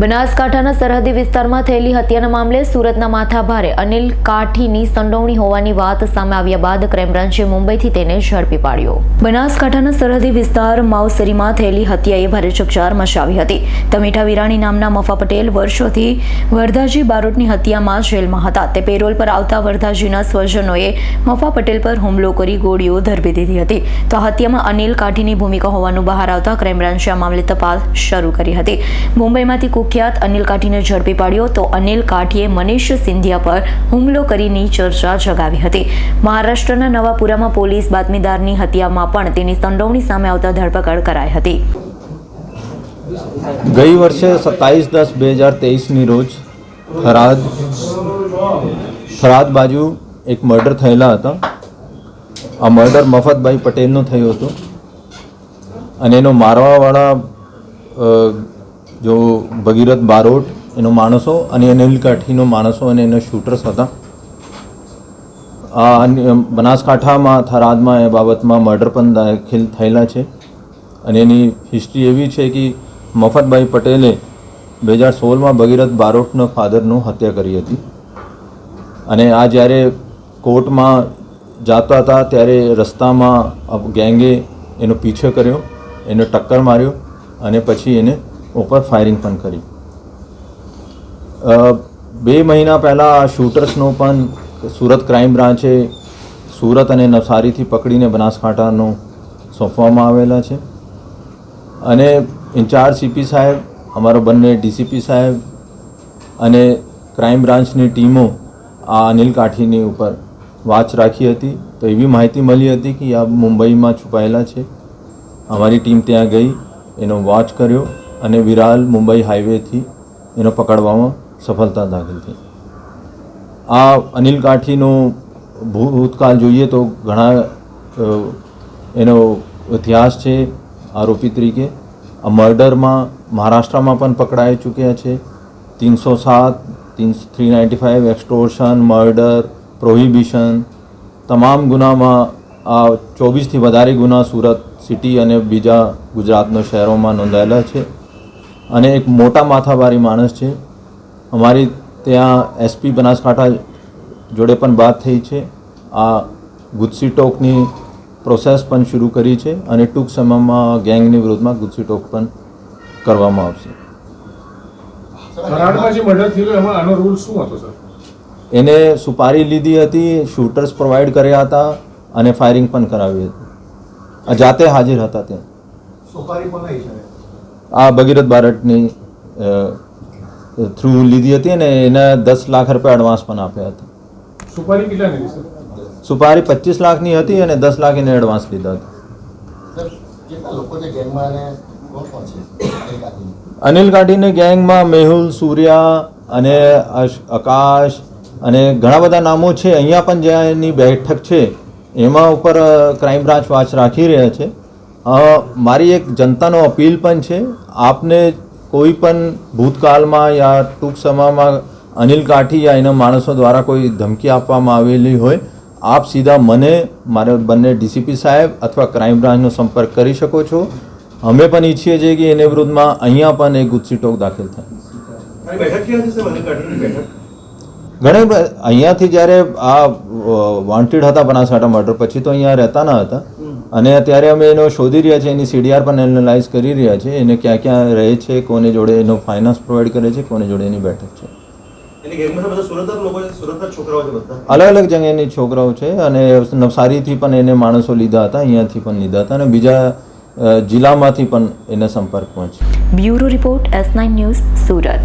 બનાસકાંઠાના સરહદી વિસ્તારમાં થયેલી હત્યાના મામલે સુરતના માથાભારે અનિલ કાઠીની સંડોવણી હોવાની વાત સામે આવ્યા બાદ ક્રાઇમ બ્રાન્ચે મુંબઈથી તેને ઝડપી પાડ્યો. બનાસકાંઠાના સરહદી વિસ્તાર માવસરીમાં થયેલી હત્યાએ ભારે ચકચાર મચાવી હતી. તમીઠા વિરાણી નામના મફા પટેલ વર્ષોથી વરધાજી બારોટની હત્યામાં જેલમાં હતા. તે પેરોલ પર આવતા વરધાજીના સ્વજનોએ મફા પટેલ પર હુમલો કરી ગોળીઓ ધરબી દીધી હતી. તો હત્યામાં અનિલ કાઠીની ભૂમિકા હોવાનું બહાર આવતા ક્રાઇમ બ્રાન્ચે આ મામલે તપાસ શરૂ કરી હતી. મુંબઈમાંથી કુખ્યાત અનિલ કાઠીને ઝડપી પાડ્યો તો અનિલ કાઠીએ મનીષ સિંધિયા પર હુમલો કરીની ચર્ચા જગાવી હતી. મહારાષ્ટ્રના નવાપુરામાં પોલીસ બાતમીદારની હત્યામાં પણ તેની સંડોવણી સામે આવતા ધરપકડ કરાઈ હતી. ગઈ વર્ષે સત્તાવીસ દસ બે હજાર તેવીસની રોજ થરાદ થરાદ બાજુ એક મર્ડર થયેલા હતા. આ મર્ડર મફતભાઈ પટેલનો થયું હતું અને એનો મારવાવાળા જો ભગીરથ બારોટ, એનો માણસો અને અનિલ કાઠીનો માણસો અને એના શૂટર્સ હતા. આ બનાસકાંઠામાં, થરાદમાં એ બાબતમાં મર્ડર પણ દાખલ થયેલા છે. અને એની હિસ્ટ્રી એવી છે કે મફતભાઈ પટેલે બે હજાર સોળમાં ભગીરથ બારોટનો ફાધરનું હત્યા કરી હતી. અને આ જ્યારે કોર્ટમાં જતા હતા, ત્યારે રસ્તામાં ગેંગે એનો પીછો કર્યો, એને ટક્કર માર્યો અને પછી એને ઉપર ફાયરિંગ પણ કરી. બે મહિના પહેલાં આ શૂટર્સનો પણ સુરત ક્રાઇમ બ્રાન્ચે સુરત અને નવસારીથી પકડીને બનાસકાંઠાનો સોંપવામાં આવેલા છે. અને ઇન્ચાર્જ સીપી સાહેબ, અમારો બંને ડીસીપી સાહેબ અને ક્રાઇમ બ્રાન્ચની ટીમો આ અનિલ કાઠીની ઉપર વાચ રાખી હતી. તો એવી માહિતી મળી હતી કે આ મુંબઈમાં છુપાયેલા છે. અમારી ટીમ ત્યાં ગઈ, એનો વોચ કર્યો. અને વિરાલ મુંબઈ હાઈવેથી એનો પકડવામાં સફળતા દાખલ થઈ. આ અનિલ કાઠીનો ભૂતકાળ જોઈએ તો ઘણા એનો ઇતિહાસ છે આરોપી તરીકે. આ મર્ડરમાં મહારાષ્ટ્રમાં પણ પકડાઈ ચૂક્યા છે. ત્રણસો સાત તીન three ninety five, extortion, murder, prohibition, તમામ ગુનામાં આ ચોવીસથી વધારે ગુના સુરત સિટી અને બીજા ગુજરાતના શહેરોમાં નોંધાયેલા છે. અને એક મોટા માથાભારી માણસ છે. અમારી ત્યાં એસપી બનાસકાંઠા જોડે પણ વાત થઈ છે. આ ગુજસી ટોકની પ્રોસેસ પણ શરૂ કરી છે અને ટૂંક સમયમાં ગેંગની વિરુદ્ધમાં ગુજસી ટોક પણ કરવામાં આવશે. કરાડમાં જે મર્ડર થયેલું એમાં આનો રૂલ શું હતો સર એને સુપારી લીધી હતી શૂટર્સ પ્રોવાઈડ કર્યા હતા અને ફાયરિંગ પણ કરાવી હતી. આ જાતે હાજર હતા ત્યાં. સુપારી કોના આ ભગીરથ બારટની થ્રુ લીધી હતી અને એને દસ લાખ રૂપિયા એડવાન્સ પણ આપ્યા હતા. સુપારી કેટલા સુપારી પચીસ લાખની હતી અને દસ લાખ એને એડવાન્સ લીધા હતા. સર કેટલા લોકો છે ગેંગમાં અને કોણ કોણ છે? એક આદમી અનિલ કાઠીની ગેંગમાં મેહુલ સૂર્યા અને અશ- આકાશ અને ઘણા બધા નામો છે. અહીંયા પણ જ્યાં એની બેઠક છે એમાં ઉપર ક્રાઇમ બ્રાન્ચ વાચ રાખી રહ્યા છે. મારી એક જનતાનો અપીલ પણ છે. આપને કોઈ પણ ભૂતકાળમાં યા ટૂંક સમયમાં અનિલ કાઠી યા એના માણસો દ્વારા કોઈ ધમકી આપવામાં આવેલી હોય, આપ સીધા મને, મારે બંને ડીસીપી સાહેબ અથવા ક્રાઇમ બ્રાન્ચનો સંપર્ક કરી શકો છો. અમે પણ ઈચ્છીએ છીએ કે એને વિરુદ્ધમાં અહીંયા પણ એક ગુજસી ટોક દાખલ થાય. ઘણી અહીંયાથી જ્યારે આ વોન્ટેડ હતા બનાસકાંઠા મર્ડર પછી તો અહીંયા રહેતા ન હતા. અને અત્યારે અમે એનો શોધી રહ્યા છીએ એની સીડીઆર પણ એનાલાઇઝ કરી રહ્યા છીએ એને ક્યાં ક્યાં રહે છે કોને જોડે એનો ફાઇનાન્સ પ્રોવાઈડ કરે છે કોને જોડે એની બેઠક છે. અલગ અલગ જગ્યાની છોકરાઓ છે અને નવસારીથી પણ એને માણસો લીધા હતા અહીંયાથી પણ લીધા હતા અને બીજા જિલ્લામાંથી પણ એના સંપર્કમાં છે. Bureau report S nine news Surat.